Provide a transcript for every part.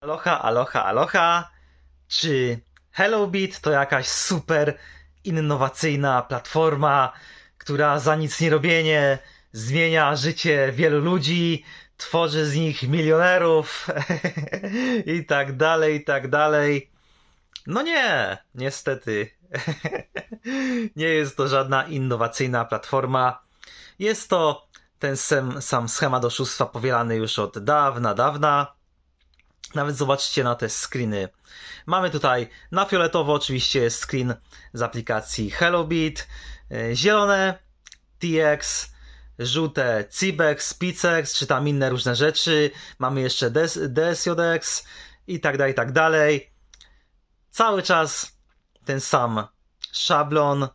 Aloha, aloha, aloha. Czy HelloBit to jakaś super innowacyjna platforma, która za nic nie robienie zmienia życie wielu ludzi, tworzy z nich milionerów i tak dalej, i tak dalej? No nie, niestety. nie jest to żadna innowacyjna platforma. Jest to ten sam, sam schemat oszustwa powielany już od dawna, dawna. Nawet zobaczcie na te screeny. Mamy tutaj na fioletowo oczywiście jest screen z aplikacji HelloBit, e, zielone TX, żółte Cibex, Picex, czy tam inne różne rzeczy. Mamy jeszcze DS, DSJX i tak dalej, i tak dalej. Cały czas ten sam szablon,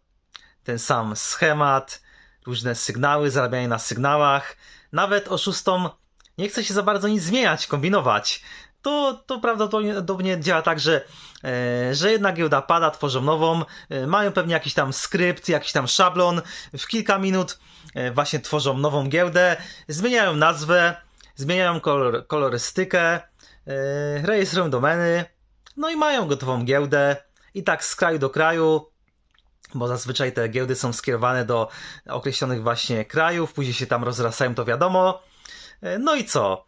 ten sam schemat, różne sygnały, zarabianie na sygnałach. Nawet oszustom nie chce się za bardzo nic zmieniać, kombinować to, to prawdopodobnie działa tak, że, e, że jedna giełda pada, tworzą nową, e, mają pewnie jakiś tam skrypt, jakiś tam szablon, w kilka minut e, właśnie tworzą nową giełdę, zmieniają nazwę, zmieniają kolor, kolorystykę, rejestrują domeny, no i mają gotową giełdę i tak z kraju do kraju, bo zazwyczaj te giełdy są skierowane do określonych właśnie krajów, później się tam rozrastają, to wiadomo. No i co?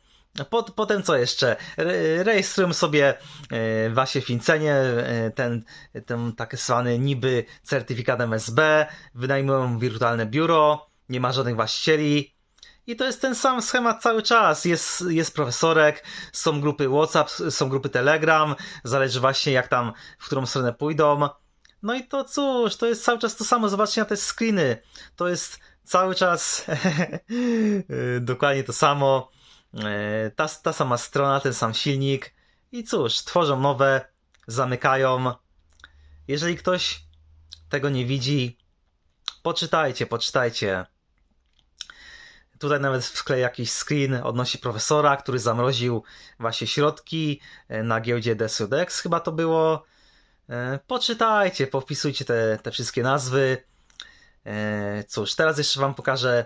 Pot, potem co jeszcze? Re, rejestrują sobie e, w Fincenie e, ten, ten tak zwany niby certyfikat MSB, wynajmują wirtualne biuro, nie ma żadnych właścicieli. I to jest ten sam schemat cały czas. Jest, jest profesorek, są grupy WhatsApp, są grupy Telegram, zależy właśnie jak tam, w którą stronę pójdą. No i to cóż, to jest cały czas to samo. Zobaczcie na te screeny. To jest cały czas dokładnie to samo. E, Ta, ta sama strona, ten sam silnik. I cóż, tworzą nowe, zamykają. Jeżeli ktoś tego nie widzi, poczytajcie, poczytajcie. Tutaj nawet wkleję jakiś screen odnosi profesora, który zamroził właśnie środki e, na giełdzie DSUDEX, chyba to było. E, Poczytajcie, powpisujcie te, te wszystkie nazwy. Cóż, teraz jeszcze Wam pokażę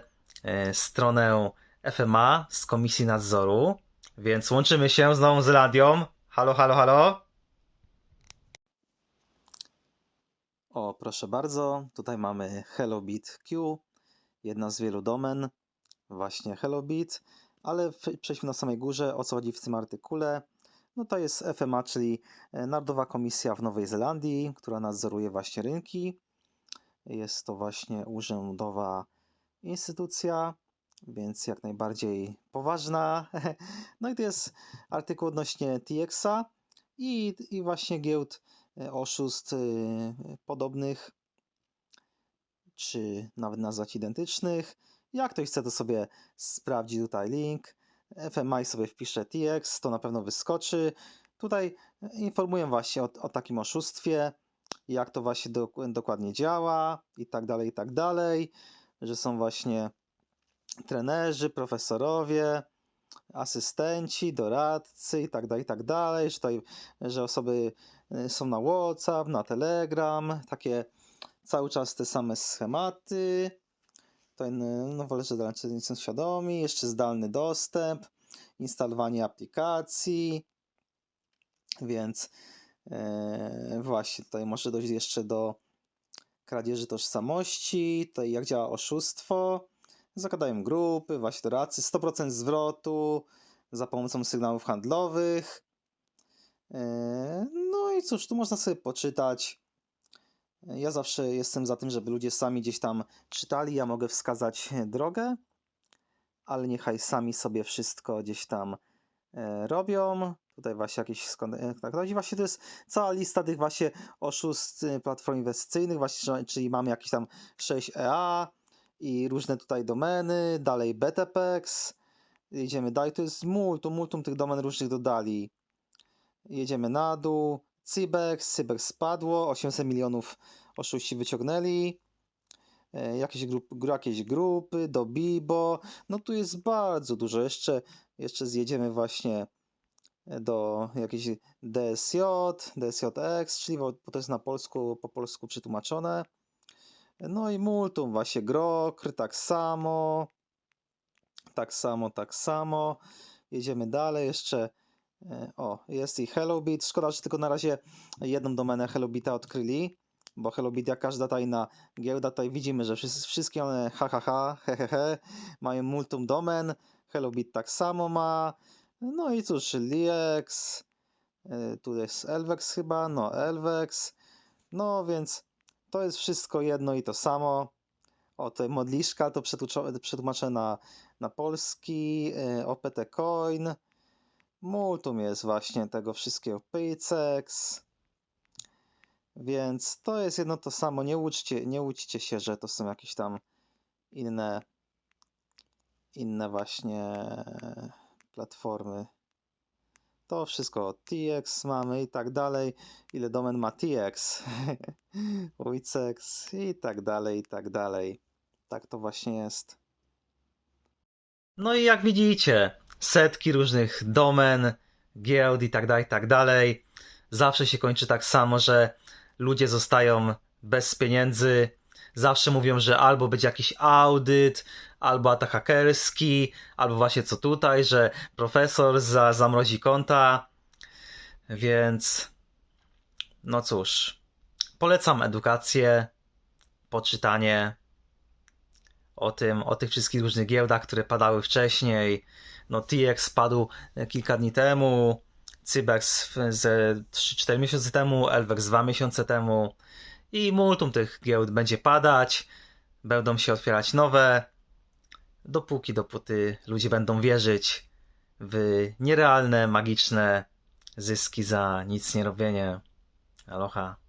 stronę FMA z Komisji Nadzoru, więc łączymy się z Nową Zelandią. Halo, halo, halo. O, proszę bardzo, tutaj mamy HelloBit Q, jedna z wielu domen, właśnie HelloBit, ale przejdźmy na samej górze, o co chodzi w tym artykule. No to jest FMA, czyli e, Narodowa Komisja w Nowej Zelandii, która nadzoruje właśnie rynki. Jest to właśnie urzędowa instytucja, więc jak najbardziej poważna. No i to jest artykuł odnośnie TX-a i, i właśnie giełd e, oszustw e, podobnych, czy nawet nazwać identycznych. Jak ktoś chce, to sobie sprawdzi tutaj link. FMI sobie wpisze TX, to na pewno wyskoczy. Tutaj informuję właśnie o, o takim oszustwie, jak to właśnie do, dokładnie działa i tak dalej, i tak dalej, że są właśnie trenerzy, profesorowie, asystenci, doradcy i tak dalej, i tak że, tutaj, że osoby y, są na WhatsApp, na Telegram, takie cały czas te same schematy. Ten, y, no że nie są świadomi, jeszcze zdalny dostęp, instalowanie aplikacji, więc e, właśnie tutaj może dojść jeszcze do kradzieży tożsamości, tutaj jak działa oszustwo, zakładają grupy, właśnie doradcy, 100% zwrotu za pomocą sygnałów handlowych. E, No i cóż, tu można sobie poczytać. Ja zawsze jestem za tym, żeby ludzie sami gdzieś tam czytali. Ja mogę wskazać drogę, ale niechaj sami sobie wszystko gdzieś tam e, robią. Tutaj właśnie jakieś skon- e, dalej. Właśnie to jest cała lista tych właśnie oszustw e, platform inwestycyjnych, właśnie, czyli mamy jakieś tam 6EA i różne tutaj domeny, dalej BTPEX. Jedziemy dalej, to jest multum, multum tych domen różnych dodali. Jedziemy na dół. Cybex, Cybex spadło, 800 milionów oszuści wyciągnęli. E, Jakieś, grup, gru- jakieś grupy, do Bibo. No tu jest bardzo dużo. Jeszcze, jeszcze zjedziemy właśnie do jakiejś DSJ, DSJX, czyli bo to jest na polsku, po polsku przetłumaczone. No i multum, właśnie Grokr, tak samo. Tak samo, tak samo. Jedziemy dalej, jeszcze E, O, jest i HelloBit. Szkoda, że tylko na razie jedną domenę HelloBita odkryli, bo HelloBit jak każda tajna giełda, tutaj widzimy, że wszys- wszystkie one ha ha ha, he he he, mają multum domen. HelloBit tak samo ma. No i cóż, Liex, e, tu jest Elvex chyba, no Elvex. No więc to jest wszystko jedno i to samo. O, to modliszka to przetłumaczę na, na polski, e, OPT Coin. Multum jest właśnie tego wszystkiego. Paycex. Więc to jest jedno to samo. Nie łudźcie, nie łudźcie się, że to są jakieś tam inne inne właśnie platformy. To wszystko TX mamy i tak dalej. Ile domen ma TX? Wixex i tak dalej, i tak dalej. Tak to właśnie jest. No i jak widzicie, setki różnych domen, giełd i tak dalej, i tak dalej. Zawsze się kończy tak samo, że ludzie zostają bez pieniędzy. Zawsze mówią, że albo będzie jakiś audyt, albo atak hakerski, albo właśnie co tutaj, że profesor za, zamrozi konta. Więc no cóż, polecam edukację, poczytanie o tym, o tych wszystkich różnych giełdach, które padały wcześniej. No TX padł kilka dni temu, Cybex w- ze 3-4 miesiące temu, Elvex 2 miesiące temu i multum tych giełd będzie padać, będą się otwierać nowe, dopóki, dopóty ludzie będą wierzyć w nierealne, magiczne zyski za nic nie robienie. Aloha.